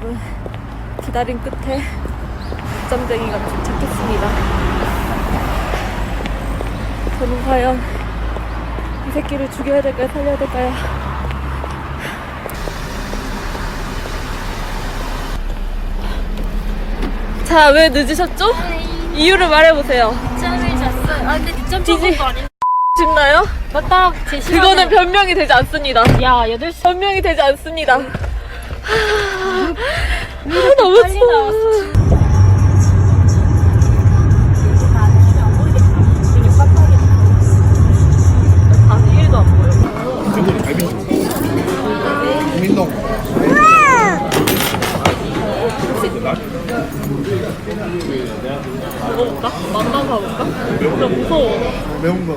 여러분 기다림 끝에 점쟁이가 도착했습니다 저는 과연 이 새끼를 죽여야 될까요 살려야 될까요 자 왜 늦으셨죠? 이유를 말해보세요 늦잠을 잤어요. 아 근데 늦잠 자는 거 아닌데. 싶나요? 맞다. 제 시간에. 그거는 변명이 되지 않습니다 야 8시 변명이 되지 않습니다 아, 너무 빨리 추워 나왔어. 아니 1도 안 보여 국민동 먹어볼까? 만나 가볼까? 나 무서워. 매운 거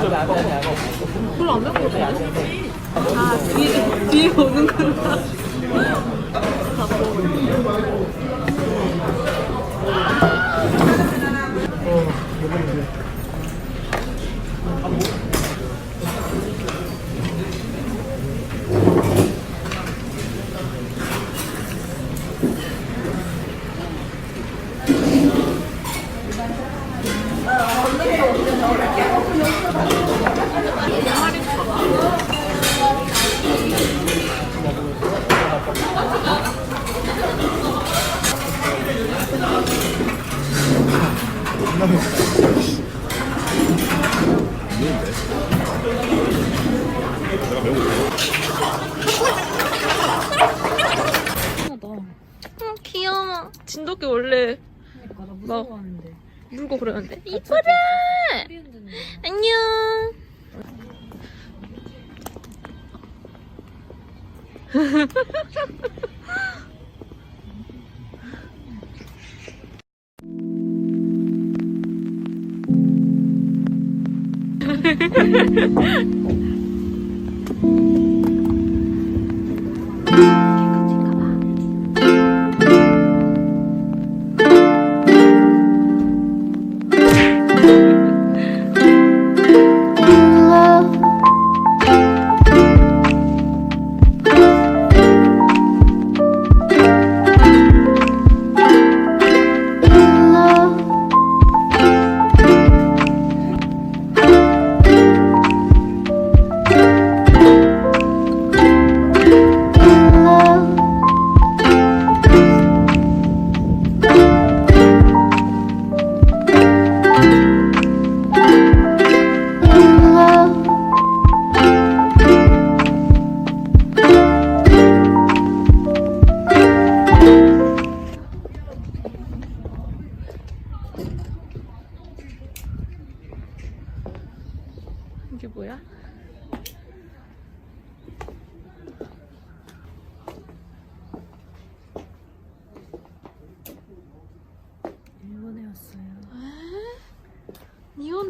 별로 안 매운 거 같아. 아, 뒤에, 뒤에 오는구나. 어, 귀여워. 진돗개 원래 그러니까 나 막- 무서워하는데. 물고 그러는데. 이쁘다. 안녕.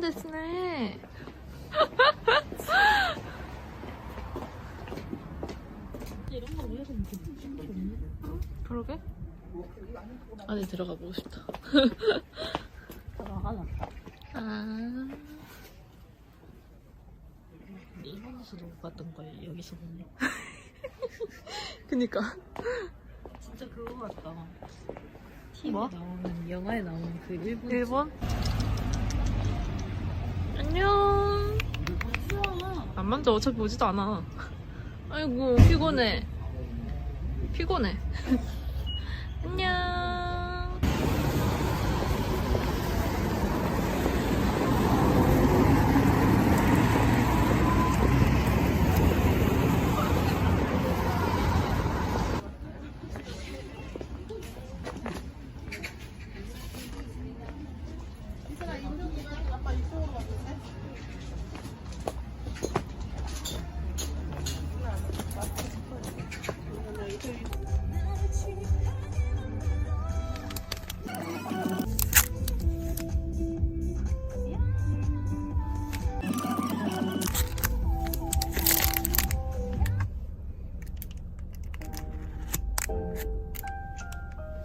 신기해? 그러게? 안에 들어가 보고 싶다. 다 나가나? 아. 일본에서도 못 봤던 걸 여기서 보네. 그니까. 진짜 그거 같다. TV에 뭐? 나오는 영화에 나오는 그 일본. 일본? 안녕. 안 만져. 어차피 오지도 않아. 아이고, 피곤해. 피곤해. 안녕.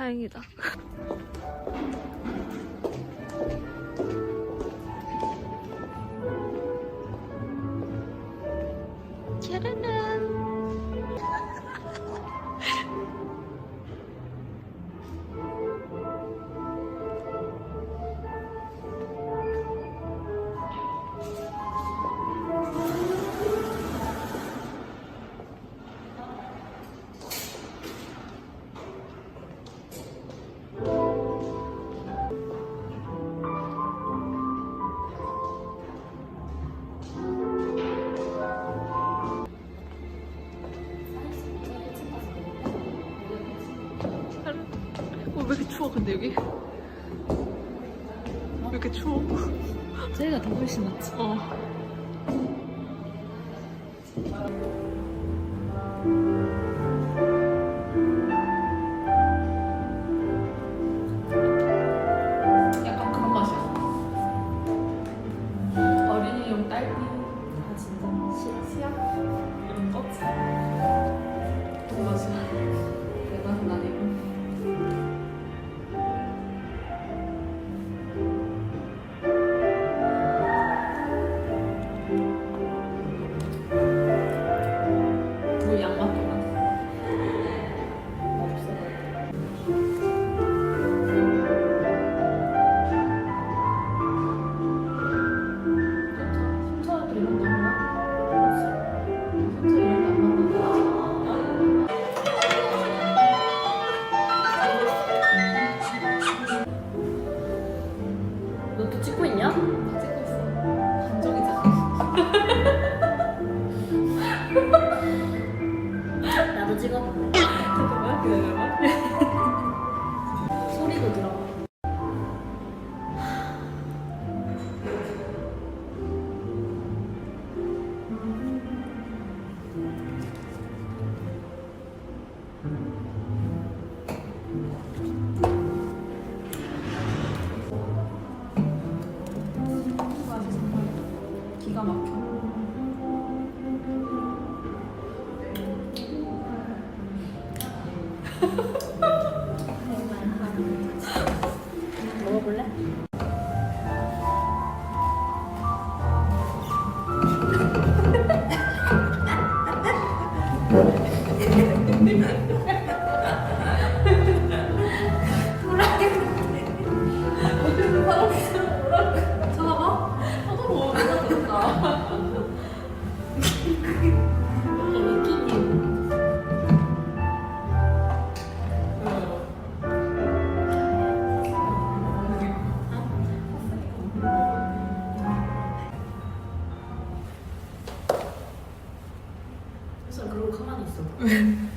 다. 짜라란. 추워, 근데 여기? 왜 이렇게 추워? 저희가 더 훨씬 낫지. 어. 먹 嗯